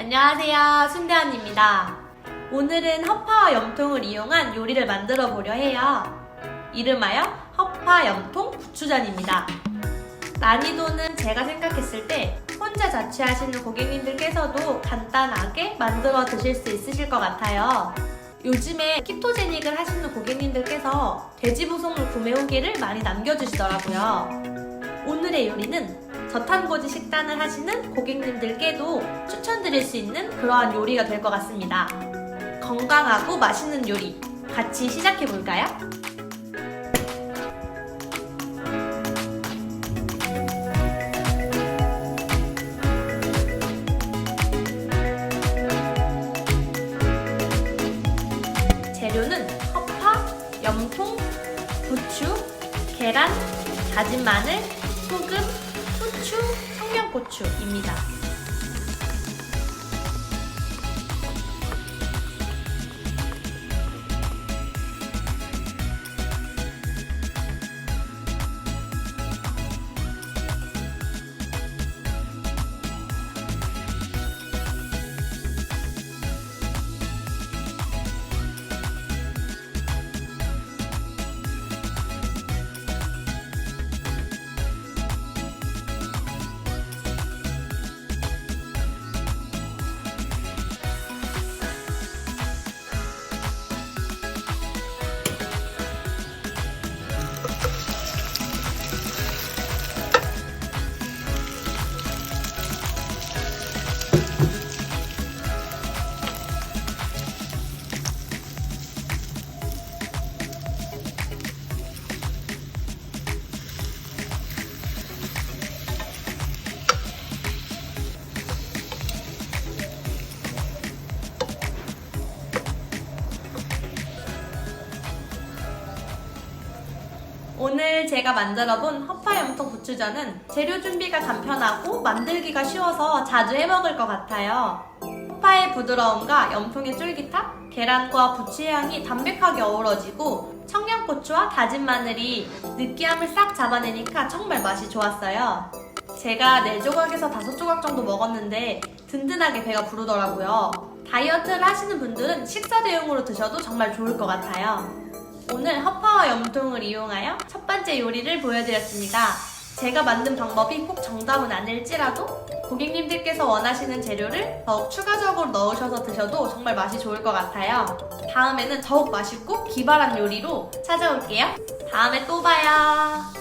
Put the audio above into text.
안녕하세요. 순대언입니다. 오늘은 허파와 염통을 이용한 요리를 만들어 보려 해요. 이름하여 허파 염통 부추전입니다. 난이도는 제가 생각했을 때 혼자 자취하시는 고객님들께서도 간단하게 만들어 드실 수 있으실 것 같아요. 요즘에 키토제닉을 하시는 고객님들께서 돼지 부속물 구매 후기를 많이 남겨주시더라고요. 오늘의 요리는 저탄고지 식단을 하시는 고객님들께도 추천드릴 수 있는 그러한 요리가 될 것 같습니다. 건강하고 맛있는 요리 같이 시작해 볼까요? 재료는 허파, 염통, 부추, 계란, 다진 마늘, 청양고추입니다. 오늘 제가 만들어본 허파염통 부추전은 재료 준비가 간편하고 만들기가 쉬워서 자주 해먹을 것 같아요. 허파의 부드러움과 염통의 쫄깃함, 계란과 부추의 향이 담백하게 어우러지고 청양고추와 다진 마늘이 느끼함을 싹 잡아내니까 정말 맛이 좋았어요. 제가 4조각에서 5조각 정도 먹었는데 든든하게 배가 부르더라고요. 다이어트를 하시는 분들은 식사 대용으로 드셔도 정말 좋을 것 같아요. 오늘 허파 와 염통을 이용하여 첫 번째 요리를 보여드렸습니다. 제가 만든 방법이 꼭 정답은 아닐지라도 고객님들께서 원하시는 재료를 더욱 추가적으로 넣으셔서 드셔도 정말 맛이 좋을 것 같아요. 다음에는 더욱 맛있고 기발한 요리로 찾아올게요. 다음에 또 봐요.